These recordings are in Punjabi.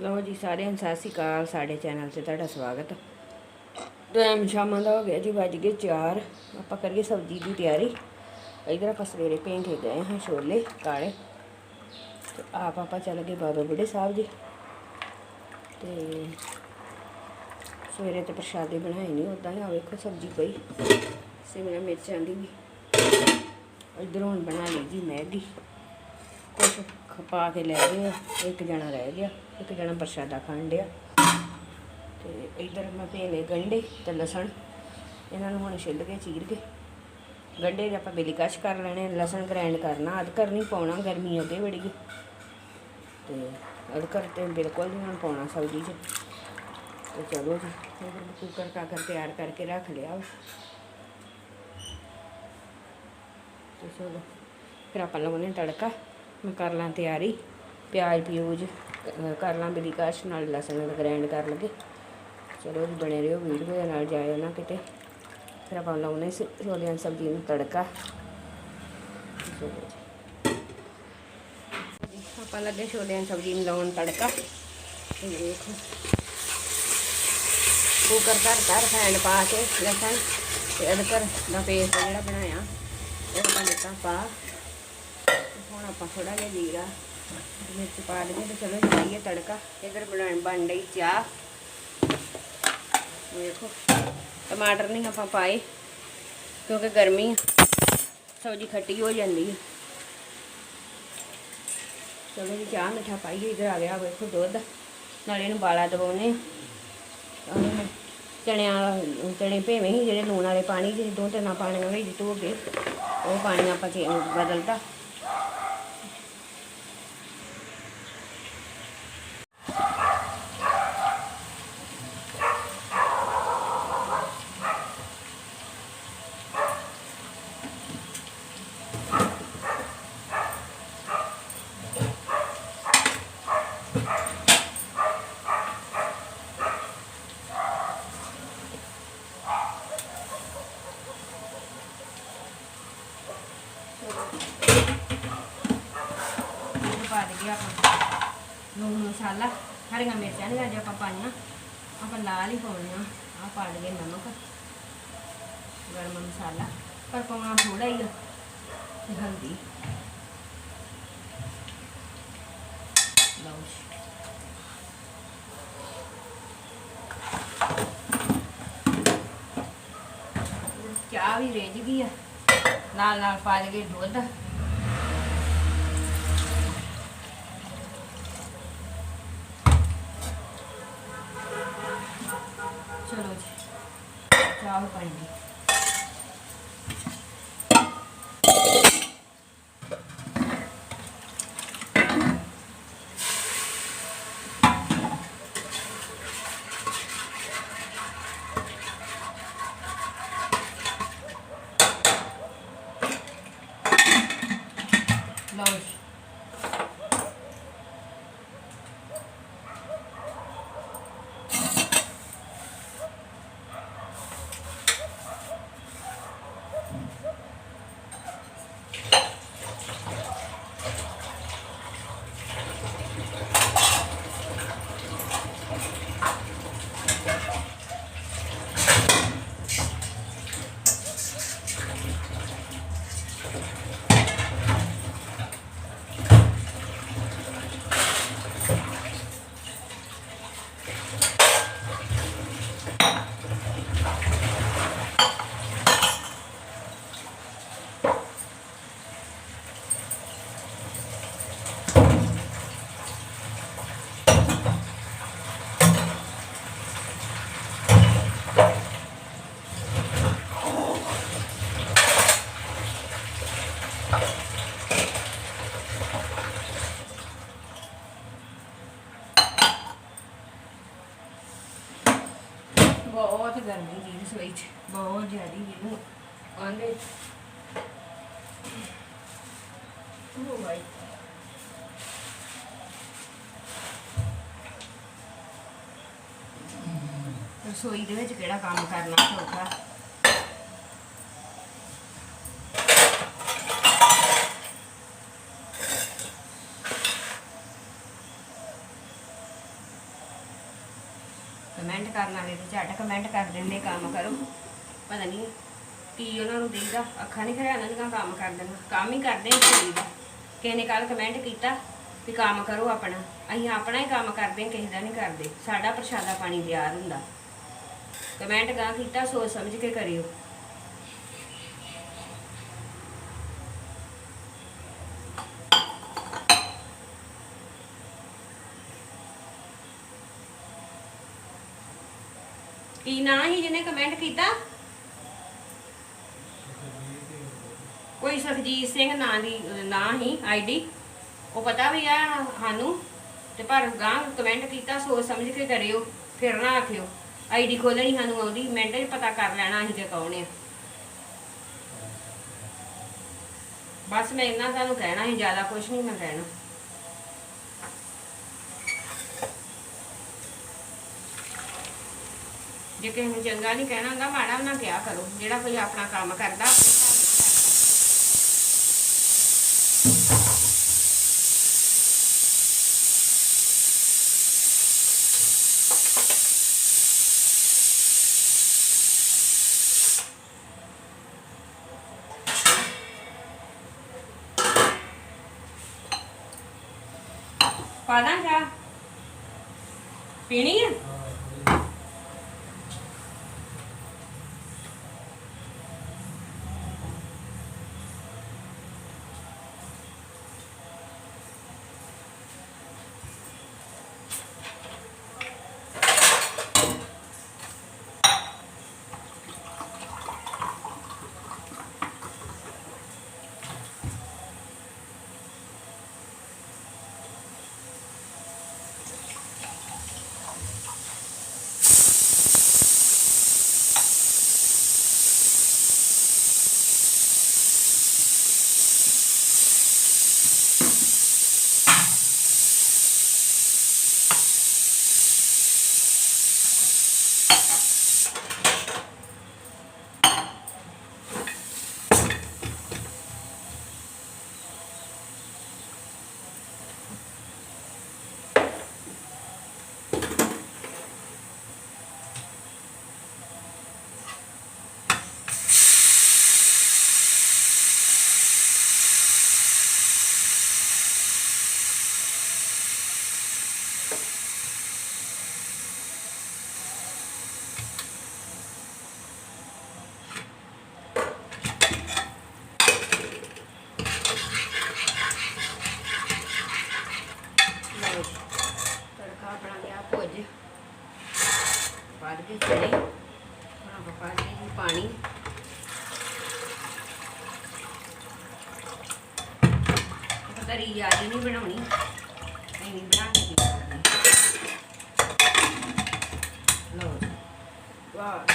ਲਓ ਜੀ ਸਾਰਿਆਂ ਨੂੰ ਸਤਿ ਸ਼੍ਰੀ ਅਕਾਲ, ਸਾਡੇ ਚੈਨਲ ਤੇ ਤੁਹਾਡਾ ਸਵਾਗਤ। ਟਾਈਮ ਸ਼ਾਮਾਂ ਦਾ ਹੋ ਗਿਆ ਜੀ, ਵੱਜ ਗਏ 4 ਆਪਾਂ ਕਰੀਏ ਸਬਜ਼ੀ ਦੀ ਤਿਆਰੀ। ਇਧਰ ਆਪਾਂ ਸਵੇਰੇ ਭੇਂ ਕੇ ਗਏ ਹਾਂ, ਛੋਲੇ, ਕਾਲੇ। ਤੇ ਆਪ ਆਪਾਂ ਚੱਲ ਗਏ ਬਾਬਾ ਬੁੱਢੇ ਸਾਹਿਬ ਜੀ। ਤੇ ਸਵੇਰੇ ਤੇ ਪ੍ਰਸ਼ਾਦੇ ਬਣਾਏ ਨਹੀਂ ਉਦਾਂ ਆ ਵੇਖੋ ਸਬਜ਼ੀ ਪਈ। ਸਿਮਲਾ ਮਿਰਚਾਂ ਦੀ ਵੀ। ਇਧਰੋਂ ਹੁਣ ਬਣਾ ਲਈ ਜੀ ਮੈਗੀ। ਕੁਛ ਖਪਾ ਕੇ ਲੈ ਗਏ ਆ। ਇੱਕ ਜਣਾ ਰਹਿ ਗਿਆ, ਇੱਕ ਜਣਾ ਪ੍ਰਸ਼ਾਦਾ ਖਾਣ ਡਿਆ। ਤੇ ਇਧਰ ਮੈਂ ਭੇਲੇ ਗੰਢੇ ਤੇ ਲਸਣ। ਇਹਨਾਂ ਨੂੰ ਹੁਣ ਛਿੱਲ ਕੇ ਚੀਰ ਕੇ ਗੰਢੇ ਦੇ ਆਪਾਂ ਬੇਲੀ ਕਰ ਲੈਣੇ ਲਸਣ ਗ੍ਰਾਈਂਡ ਕਰਨਾ ਅਦਕਰ ਨਹੀਂ ਪਾਉਣਾ, ਗਰਮੀ ਅੱਗੇ ਬੜੀ ਤੇ ਅਦਕਰ ਤੇ ਬਿਲਕੁਲ ਨਹੀਂ ਹੁਣ ਪਾਉਣਾ ਸਬਜ਼ੀ 'ਚ। ਤੇ ਚਲੋ ਜੀ ਇਧਰ ਮੈਂ ਕੁੱਕਰ ਕਾਕਰ ਤਿਆਰ ਕਰਕੇ ਰੱਖ ਲਿਆ ਤੇ ਚਲੋ, ਫਿਰ ਆਪਾਂ ਲਵਾਉਣੇ ਤੜਕਾ। ਮੈਂ ਕਰ ਲਾਂ ਤਿਆਰੀ, ਪਿਆਜ਼, ਪਿਊਜ਼ ਕਰ ਲਾਂ ਬਿਲੀ ਬਰੀਕਾਸ਼ ਨਾਲ ਲਸਣ ਦਾ ਗ੍ਰਾਈਂਡ ਕਰ ਲਗੇ। ਚਲੋ ਜੀ, ਬਣੇ ਰਹੋ ਵੀਡੀਓ ਦੇ ਨਾਲ, ਜਾਇਓ ਨਾ ਕਿਤੇ। ਫਿਰ ਆਪਾਂ ਲਾਉਣੇ ਸੀ ਛੋਲਿਆਂ ਦੀ ਸਬਜ਼ੀ ਨੂੰ ਤੜਕਾ। ਆਪਾਂ ਲੱਗੇ ਛੋਲਿਆਂ ਦੀ ਸਬਜ਼ੀ ਨੂੰ ਲਾਉਣ ਤੜਕਾ। ਦੇਖੋ ਕੁੱਕਰ ਕਰ ਕਰ ਫੈਨ ਪਾ ਕੇ, ਲਸਣ ਤੇ ਅਦਰਕ ਦਾ ਪੇਸਟ ਜਿਹੜਾ ਬਣਾਇਆ ਉਹ ਆਪਾਂ ਦਿੱਤਾ ਪਾ। ਹੁਣ ਆਪਾਂ ਥੋੜਾ ਜਿਹਾ ਜੀਰਾ, ਮਿਰਚ ਪਾ ਲਈਏ ਤੇ ਚਲੋ ਜਾਈਏ ਤੜਕਾ। ਇਧਰ ਬਣਾਉਣ ਬਣ ਰਹੀ ਚਾਹ। ਵੇਖੋ, ਟਮਾਟਰ ਨਹੀਂ ਆਪਾਂ ਪਾਏ, ਕਿਉਂਕਿ ਗਰਮੀ ਆ। ਸਬਜ਼ੀ ਖੱਟੀ ਹੋ ਜਾਂਦੀ ਹੈ ਚਲੋ ਜੀ, ਚਾਹ ਮਿੱਠਾ ਪਾਈਏ, ਇਧਰ ਆ ਗਿਆ, ਵੇਖੋ ਦੁੱਧ। ਨਾਲੇ ਇਹਨੂੰ ਬਾਲਾ ਦਵਾਉਨੇ ਉਹਨੇ ਚਣਿਆਂ, ਚਣੇ ਭੇਵੇਂ ਸੀ, ਜਿਹੜੇ ਲੂਣ ਵਾਲੇ ਪਾਣੀ ਜਿਹੜੇ ਦੋ ਤਿੰਨ ਪਾਣੀਆਂ ਵਿੱਚ ਧੋ ਕੇ, ਉਹ ਪਾਣੀ ਆਪਾਂ ਚੇ ਇਹ ਆਪਾਂ। ਲੂਣ ਮਸਾਲਾ, ਹਰੀਆਂ ਮਿਰਚਾਂ ਨਹੀਂ ਅੱਜ ਆਪਾਂ ਪਾਈਆਂ। ਆਪਾਂ ਲਾਲ ਹੀ ਪਾਉਣੇ ਆ। ਆ ਪਾ ਲਈਏ ਨਮਕ, ਗਰਮ ਮਸਾਲਾ। ਪਰ ਪਾਉਣਾ ਥੋੜਾ ਹੀ ਤੇ ਹਲਦੀ। ਲਓ ਚਾਹ ਵੀ ਰੇਜ ਗਈ ਆ। ਨਾਲ ਨਾਲ ਪਾ ਲਈਏ ਦੁੱਧ। ਜੀ ਚਾਹ ਪਾਣੀ ਦੀ ਲਓ ਜੀ ਬਹੁਤ ਗਰਮੀ ਜੀ ਰਸੋਈ 'ਚ ਬਹੁਤ ਜ਼ਿਆਦੀ ਜਿਹਨੂੰ ਆਂਦੇ ਉਹ ਭਾਈ ਰਸੋਈ ਦੇ ਵਿੱਚ ਕਿਹੜਾ ਕੰਮ ਕਮੈਂਟ ਕਰਨ ਵਾਲੇ ਤੇ ਝੱਟ ਕਮੈਂਟ ਕਰ ਦਿੰਦੇ, ਕੰਮ ਕਰੋ। ਪਤਾ ਨਹੀਂ ਕੀ ਉਹਨਾਂ ਨੂੰ ਦੇਈਦਾ, ਅੱਖਾਂ ਨਹੀਂ ਖਰਿਆ ਦੀਆਂ ਕੰਮ ਕਰ ਦੇਣਾ। ਕੰਮ ਹੀ ਕਰਦੇ ਆ ਕਿਸੇ ਨੇ ਕੱਲ ਕਮੈਂਟ ਕੀਤਾ ਵੀ ਕੰਮ ਕਰੋ ਆਪਣਾ। ਅਸੀਂ ਆਪਣਾ ਹੀ ਕੰਮ ਕਰਦੇ ਕਿਸੇ ਦਾ ਨਹੀਂ ਕਰਦੇ। ਸਾਡਾ ਪ੍ਰਸ਼ਾਦਾ ਪਾਣੀ ਤਿਆਰ ਹੁੰਦਾ। ਕਮੈਂਟ ਗਾਂ ਕੀਤਾ, ਸੋਚ ਸਮਝ ਕੇ ਕਰਿਓ। ਕੀ ਨਾਂ ਹੀ ਜਿਹਨੇ ਕਮੈਂਟ ਕੀਤਾ? ਕੋਈ ਸਰਜੀਤ ਸਿੰਘ ਨਾਂ ਦੀ, ਨਾਂ ਹੀ ਆਈਡੀ ਉਹ ਪਤਾ ਵੀ ਆ ਸਾਨੂੰ, ਤੇ ਪਰ ਗਾਂ ਕਮੈਂਟ ਕੀਤਾ, ਸੋਚ ਸਮਝ ਕੇ ਕਰਿਓ, ਫਿਰ ਨਾ ਆਖਿਓ। ਆਈਡੀ ਖੋਲਣੀ ਸਾਨੂੰ ਆਉਂਦੀ, ਮਿੰਟ 'ਚ ਪਤਾ ਕਰ ਲੈਣਾ ਅਸੀਂ ਤੇ ਕੌਣ ਆ। ਬਸ ਮੈਂ ਇੰਨਾ ਤੁਹਾਨੂੰ ਕਹਿਣਾ ਸੀ, ਜ਼ਿਆਦਾ ਕੁਝ ਨਹੀਂ ਮੈਂ ਕਹਿਣਾ। ਜੇ ਕਿਸੇ ਨੂੰ ਚੰਗਾ ਨਹੀਂ ਕਹਿਣਾ ਹੁੰਦਾ, ਮਾੜਾ ਨਾ ਕਿਹਾ ਕਰੋ, ਜਿਹੜਾ ਕੋਈ ਆਪਣਾ ਕੰਮ ਕਰਦਾ। ਆਪਣੇ ਹਿਸਾਬ ਨਾਲ ਕਰਦਾ ਪਾਦਾ ਚਾਹ? ਪੀਣੀ ਹੈ God.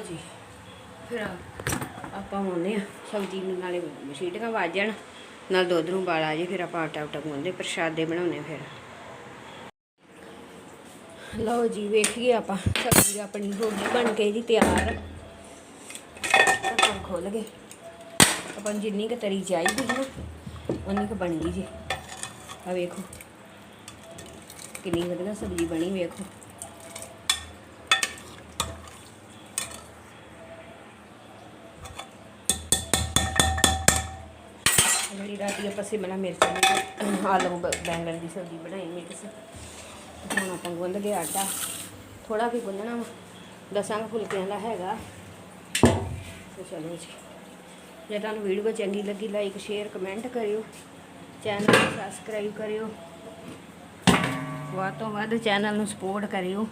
ਲਓ ਜੀ। ਫਿਰ ਆਪਾਂ ਆਉਂਦੇ ਆ ਸਬਜ਼ੀ ਨੂੰ ਨਾਲੇ ਮਸ਼ੀਟੀਆਂ ਵੱਜ ਜਾਣ। ਨਾਲ ਦੁੱਧ ਨੂੰ ਉਬਾਲ ਆ ਜੇ, ਫਿਰ ਆਪਾਂ ਆਟਾ ਉਟਾ ਗੁੰਨਦੇ, ਪ੍ਰਸ਼ਾਦੇ ਬਣਾਉਣੇ ਫਿਰ। ਲਓ ਜੀ, ਵੇਖੀਏ ਆਪਾਂ ਸਬਜ਼ੀ ਆਪਣੀ ਹੋ ਬਣ ਕੇ ਜੀ ਤਿਆਰ। ਢੱਕਣ ਖੋਲ ਗਏ ਆਪਾਂ ਨੂੰ ਜਿੰਨੀ ਕੁ ਤਰੀ ਚਾਹੀਦੀ ਨਾ ਉਨੀ ਕੁ ਬਣ ਗਈ ਜੀ। ਆ ਵੇਖੋ, ਕਿੰਨੀ ਵਧੀਆ ਸਬਜ਼ੀ ਬਣੀ, ਵੇਖੋ। ਜਿਹੜੀ ਰਾਤੀ ਆਪਾਂ ਸਿਮਲਾ ਮਿਰਚ ਦੀ ਆਲੂ ਬੈਂਗਣ ਦੀ ਸਬਜ਼ੀ ਬਣਾਈ, ਮਿਕਸ। ਹੁਣ ਆਪਾਂ ਗੁੰਨ ਕੇ ਆਟਾ। ਥੋੜਾ ਵੀ ਗੁੰਨਣਾ ਵਾ। ਦਸਾਂ ਫੁਲਕਿਆਂ ਦਾ ਹੈਗਾ। ਤੇ ਚਲੋ ਜੀ। ਜੇ ਤੁਹਾਨੂੰ ਵੀਡੀਓ ਚੰਗੀ ਲੱਗੀ ਲਾਈਕ ਸ਼ੇਅਰ ਕਮੈਂਟ ਕਰਿਓ। ਚੈਨਲ ਨੂੰ ਸਬਸਕ੍ਰਾਈਬ ਕਰਿਓ। ਵੱਧ ਤੋਂ ਵੱਧ ਚੈਨਲ ਨੂੰ ਸਪੋਰਟ ਕਰਿਓ।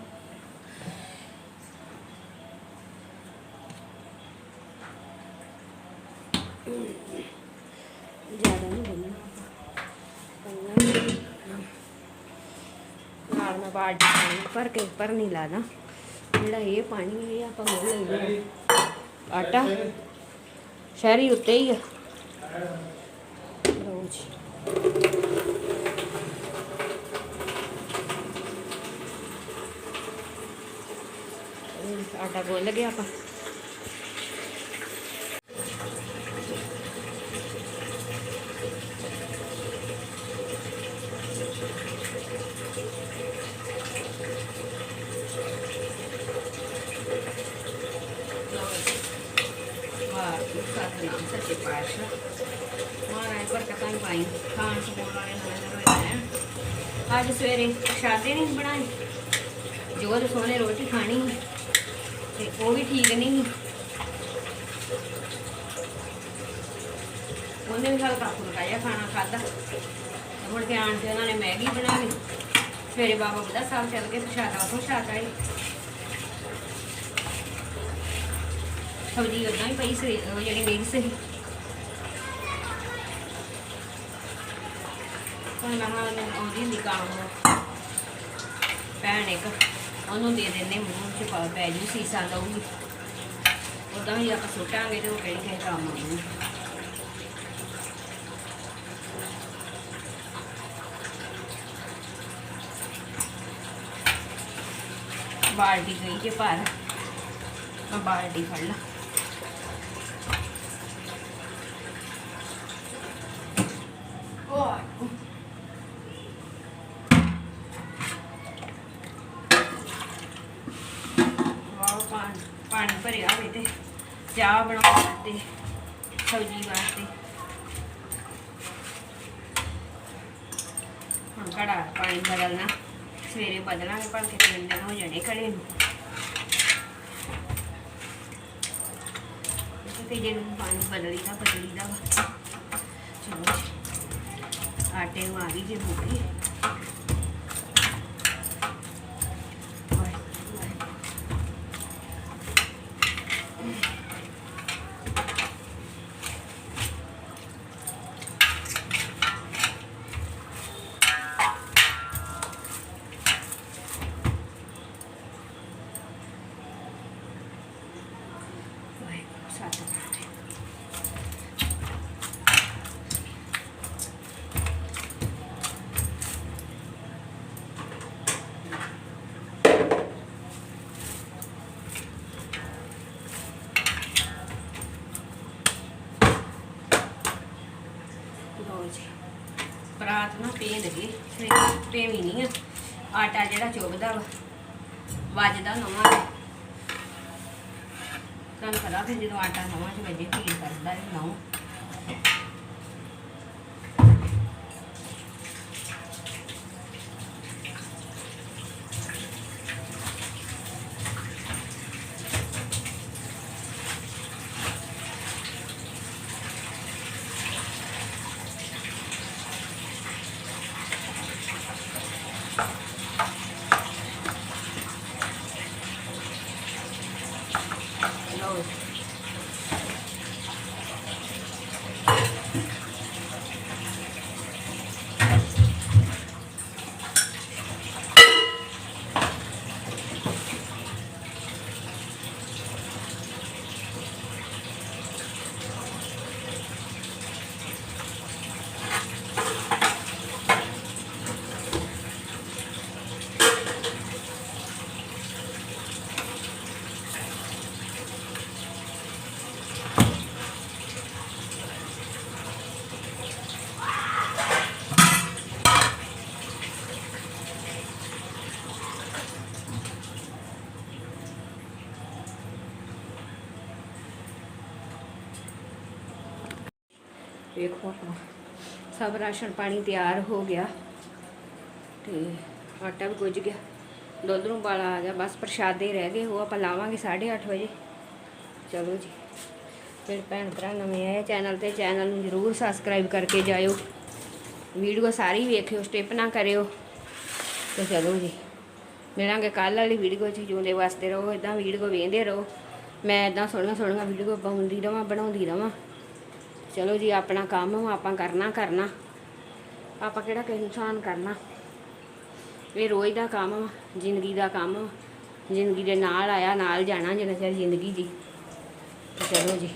ਜ਼ਿਆਦਾ ਨਹੀਂ ਬੰਨਣਾ ਨਾਲ ਮੈਂ ਬਾਲਟੀ ਪਾਣੀ ਭਰ ਕੇ ਉੱਪਰ ਨਹੀਂ ਲਾਦਾ ਜਿਹੜਾ ਇਹ ਪਾਣੀ ਹੈ ਇਹ ਆਪਾਂ ਮੁੱਲ ਲੈਂਦੇ ਹਾਂ ਆਟਾ ਸ਼ਹਿਰੀ ਉੱਤੇ ਹੀ ਆ ਲਓ ਜੀ ਇਹ ਆਟਾ ਗੁੰਨ ਗਿਆ ਆਪਾਂ ਵਾਹ ਸਾਥੀ ਸੱਚੇ ਪਾਤਸ਼ਾਹ ਮਾਰਾ ਪਰ ਕਤਾਂ ਪਾਈ ਖਾਣ ਸਪੋਰਟ ਵਾਲੇ ਨਾਲ ਹੋਇਆ ਅੱਜ ਸਵੇਰੇ ਸ਼ਾਦੇ ਨਹੀਂ ਬਣਾਈ। ਜੋ ਤੇ ਸੋਨੇ ਰੋਟੀ ਖਾਣੀ ਤੇ ਉਹ ਵੀ ਠੀਕ ਨਹੀਂ ਉਹਨੇ ਵੀ ਹਲਕਾ ਫੁਲਕਾ ਖਾਣਾ ਖਾਦਾ ਮੁੜ ਕੇ ਆਣ ਕੇ ਉਹਨਾਂ ਨੇ ਮੈਗੀ ਬਣਾ ਲਈ ਸਵੇਰੇ ਬਾਬਾ ਬੁੱਢਾ ਸਾਹਿਬ ਚੱਲ ਕੇ ਪ੍ਰਸ਼ਾਦਾ ਉਥੋਂ ਛਕ ਆਏ ਸਬਜ਼ੀ ਉਦਾਂ ਹੀ ਪਈ ਸੀ, ਉਹ ਜਿਹੜੀ ਮਿਕਸ ਸੀ। ਪਰ ਮੈਂ ਹਾਂ ਆਉਂਦੀ ਨਹੀਂ ਕੰਮ। ਭੈਣ ਇੱਕ, ਉਹਨੂੰ ਦੇ ਦਿੰਦੇ ਮੂੰਹ ਚ ਪਾ, ਪੈ ਜੂ, ਸੀਸਾ ਦਊਗੀ ਉਦਾਂ ਹੀ ਆਪਾਂ ਸੁੱਟਾਂਗੇ ਤੇ ਉਹ ਕਿਹੜੀ ਕਿਸੇ ਕੰਮ ਆਉਣੀ ਬਾਲਟੀ ਗਈ ਜੇ ਭਰ? ਮੈਂ ਬਾਲਟੀ ਫੜ ਲਾ। ਪਾਣੀ ਪਾਣੀ ਭਰਿਆ ਹੋਵੇ ਤੇ ਚਾਹ ਬਣਾਉਣ ਵਾਸਤੇ, ਸਬਜ਼ੀ ਵਾਸਤੇ। ਹੁਣ ਘੜਾ ਪਾਣੀ ਬਦਲਣਾ, ਸਵੇਰੇ ਬਦਲਾਂਗੇ ਭਲਕੇ ਤਿੰਨ ਦਿਨ ਹੋ ਜਾਣੇ ਘੜੇ ਨੂੰ। ਤੇ ਜਿਹਨੂੰ ਪਾਣੀ ਬਦਲੀ ਦਾ ਬਦਲੀ ਦਾ ਚਲੋ ਆਟੇ ਨੂੰ ਆ ਗਈ ਜੇ ਬੁੱਕੀ ਸੱਤ ਲਓ ਜੀ ਪਰਾਤ ਨਾ ਪੇ ਲਗੇ ਨਹੀਂ ਆ। ਆਟਾ ਜਿਹੜਾ ਚੁੱਭਦਾ ਵਾ, ਵੱਜਦਾ ਨਵਾਂ। ਤੁਹਾਨੂੰ ਪਤਾ ਫਿਰ ਜਦੋਂ ਆਟਾ ਨਵਾਂ ਚ ਵੱਜੇ ਫੀਲ ਕਰਦਾ ਨਵਾਂ ਲਓ ਜੀ। ਵੇਖੋ ਆਪਣਾ ਸਭ ਰਾਸ਼ਨ ਪਾਣੀ ਤਿਆਰ ਹੋ ਗਿਆ ਤੇ ਆਟਾ ਵੀ ਗੁੱਝ ਗਿਆ। ਦੁੱਧ ਨੂੰ ਬਾਲਾ ਆ ਗਿਆ। ਬਸ ਪ੍ਰਸ਼ਾਦੇ ਰਹਿ ਗਏ। ਉਹ ਆਪਾਂ ਲਾਵਾਂਗੇ 8:30 ਵਜੇ। ਚਲੋ ਜੀ। ਫਿਰ ਭੈਣ ਭਰਾ ਨਵੇਂ ਆਏ। ਚੈਨਲ ਤੇ ਚੈਨਲ ਨੂੰ ਜਰੂਰ ਸਬਸਕ੍ਰਾਈਬ ਕਰਕੇ ਜਾਇਓ। ਵੀਡੀਓ ਸਾਰੀ ਵੇਖਿਓ ਸਟਿਪ ਨਾ ਕਰਿਓ। ਤੇ ਚਲੋ ਜੀ। ਮਿਲਾਂਗੇ ਕੱਲ ਵਾਲੀ ਵੀਡੀਓ 'ਚ ਜਿਉਂਦੇ ਵਾਸਤੇ ਰਹੋ ਇਦਾਂ ਵੀਡੀਓ ਵੇਖਦੇ ਰਹੋ। ਮੈਂ ਇਦਾਂ ਸੋਹਣੀਆਂ ਸੋਹਣੀਆਂ ਵੀਡੀਓ ਪਾਉਂਦੀ ਰਵਾਂ, ਬਣਾਉਂਦੀ ਰਵਾਂ। ਚਲੋ ਜੀ, ਆਪਣਾ ਕੰਮ ਆਪਾਂ ਕਰਨਾ ਕਰਨਾ। ਆਪਾਂ ਕਿਹੜਾ ਕਿਸੇ ਇਨਸਾਨ ਕਰਨਾ? ਇਹ ਰੋਜ਼ ਦਾ ਕੰਮ ਜ਼ਿੰਦਗੀ ਦਾ ਕੰਮ ਜ਼ਿੰਦਗੀ ਦੇ ਨਾਲ ਆਇਆ, ਨਾਲ ਜਾਣਾ, ਜਿੰਨਾ ਚਿਰ ਜ਼ਿੰਦਗੀ ਦੀ ਚਲੋ ਜੀ।